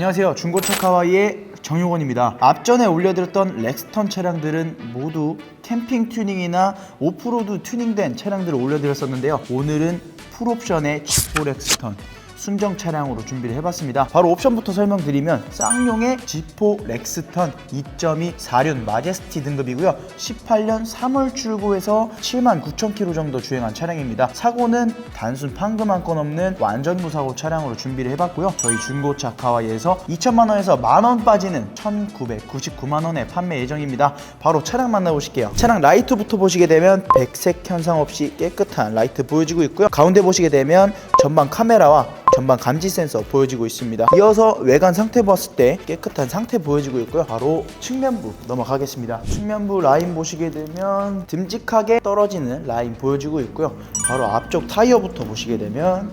안녕하세요. 중고차 카와이의 정용원입니다. 앞전에 올려드렸던 렉스턴 차량들은 모두 캠핑 튜닝이나 오프로드 튜닝된 차량들을 올려드렸었는데요. 오늘은 풀옵션의 지포 렉스턴 순정 차량으로 준비를 해봤습니다. 바로 옵션부터 설명드리면 쌍용의 지포 렉스턴 2.2 4륜 마제스티 등급이고요. 18년 3월 출고해서 7만 9천 킬로 정도 주행한 차량입니다. 사고는 단순 판금 한 건 없는 완전 무사고 차량으로 준비를 해봤고요. 저희 중고차 카와이에서 2천만 원에서 만원 빠지는 1,999만 원에 판매 예정입니다. 바로 차량 만나보실게요. 차량 라이트부터 보시게 되면 백색 현상 없이 깨끗한 라이트 보여지고 있고요. 가운데 보시게 되면 전방 카메라와 전방 감지 센서 보여지고 있습니다. 이어서 외관 상태 봤을 때 깨끗한 상태 보여지고 있고요. 바로 측면부 넘어가겠습니다. 측면부 라인 보시게 되면 듬직하게 떨어지는 라인 보여지고 있고요. 바로 앞쪽 타이어부터 보시게 되면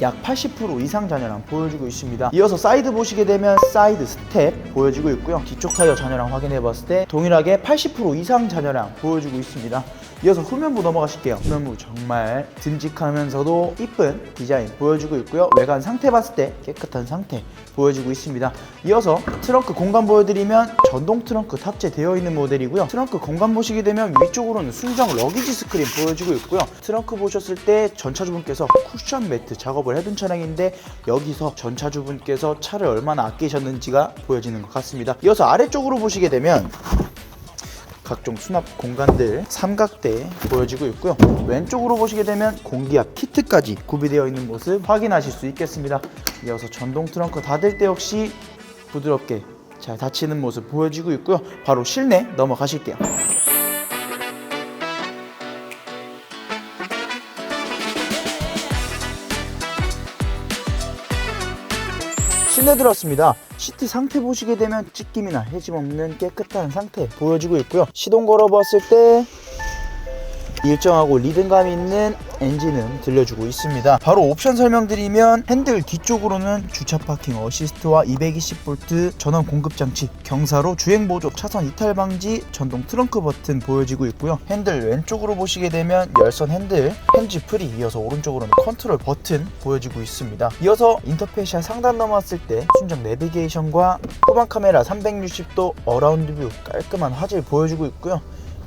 약 80% 이상 잔여량 보여주고 있습니다. 이어서 사이드 보시게 되면 사이드 스텝 보여지고 있고요. 뒤쪽 타이어 잔여량 확인해 봤을 때 동일하게 80% 이상 잔여량 보여주고 있습니다. 이어서 후면부 넘어가실게요. 후면부 정말 듬직하면서도 이쁜 디자인 보여주고 있고요. 외관 상태 봤을 때 깨끗한 상태 보여지고 있습니다. 이어서 트렁크 공간 보여드리면 전동 트렁크 탑재되어 있는 모델이고요. 트렁크 공간 보시게 되면 위쪽으로는 순정 러기지 스크린 보여지고 있고요. 트렁크 보셨을 때 전차주분께서 쿠션 매트 작업을 해둔 차량인데 여기서 전차주분께서 차를 얼마나 아끼셨는지가 보여지는 것 같습니다. 이어서 아래쪽으로 보시게 되면 각종 수납 공간들 삼각대 보여지고 있고요. 왼쪽으로 보시게 되면 공기압 키트까지 구비되어 있는 모습 확인하실 수 있겠습니다. 이어서 전동 트렁크 닫을 때 역시 부드럽게 잘 닫히는 모습 보여지고 있고요. 바로 실내 넘어가실게요. 실내 들어왔습니다. 시트 상태 보시게 되면 찢김이나 해짐 없는 깨끗한 상태 보여지고 있고요. 시동 걸어봤을 때 일정하고 리듬감 있는 엔진은 들려주고 있습니다. 바로 옵션 설명드리면 핸들 뒤쪽으로는 주차 파킹 어시스트와 220V 전원 공급 장치, 경사로 주행 보조, 차선 이탈 방지, 전동 트렁크 버튼 보여지고 있고요. 핸들 왼쪽으로 보시게 되면 열선 핸들, 핸즈 프리, 이어서 오른쪽으로는 컨트롤 버튼 보여지고 있습니다. 이어서 인터페이셜 상단 넘어왔을 때 순정 내비게이션과 후방 카메라 360도 어라운드 뷰 깔끔한 화질 보여주고 있고요.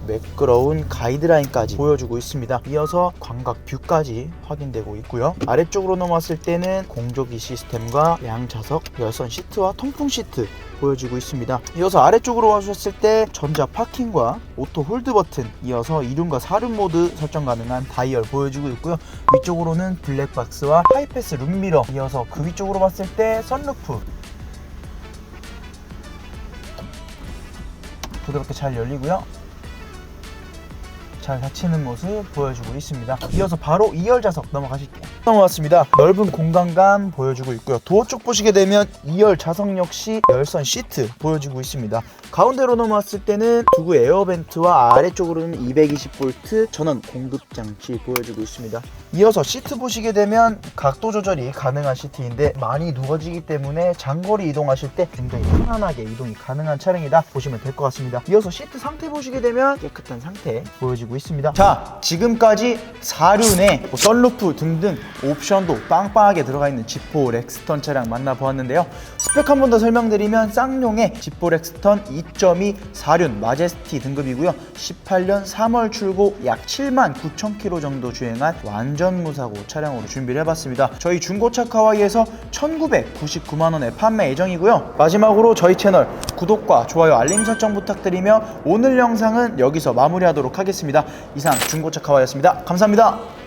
매끄러운 가이드라인까지 보여주고 있습니다. 이어서 광각 뷰까지 확인되고 있고요. 아래쪽으로 넘어왔을 때는 공조기 시스템과 양좌석, 열선 시트와 통풍 시트 보여주고 있습니다. 이어서 아래쪽으로 와주셨을 때 전자 파킹과 오토 홀드 버튼, 이어서 2륜과 4륜 모드 설정 가능한 다이얼 보여주고 있고요. 위쪽으로는 블랙박스와 하이패스 룸미러, 이어서 그 위쪽으로 봤을 때 선루프 부드럽게 잘 열리고요. 잘 닫히는 모습 보여주고 있습니다. 이어서 바로 2열 좌석 넘어가실게요. 넘어왔습니다. 넓은 공간감 보여주고 있고요. 도어 쪽 보시게 되면 2열 좌석 역시 열선 시트 보여주고 있습니다. 가운데로 넘어왔을 때는 두구 에어벤트와 아래쪽으로는 220V 전원 공급 장치 보여주고 있습니다. 이어서 시트 보시게 되면 각도 조절이 가능한 시트인데 많이 누워지기 때문에 장거리 이동하실 때 굉장히 편안하게 이동이 가능한 차량이다 보시면 될 것 같습니다. 이어서 시트 상태 보시게 되면 깨끗한 상태 보여지고 있습니다. 자, 지금까지 4륜에 뭐 썬루프 등등 옵션도 빵빵하게 들어가 있는 지포 렉스턴 차량 만나보았는데요. 스펙 한 번 더 설명드리면 쌍용의 지포 렉스턴 2.2 4륜 마제스티 등급이고요. 18년 3월 출고 약 7만 9천 킬로 정도 주행한 완전 무사고 차량으로 준비를 해봤습니다. 저희 중고차 카와이에서 1,999만 원에 판매 예정이고요. 마지막으로 저희 채널 구독과 좋아요 알림 설정 부탁드리며 오늘 영상은 여기서 마무리하도록 하겠습니다. 이상 중고차 카와이였습니다. 감사합니다.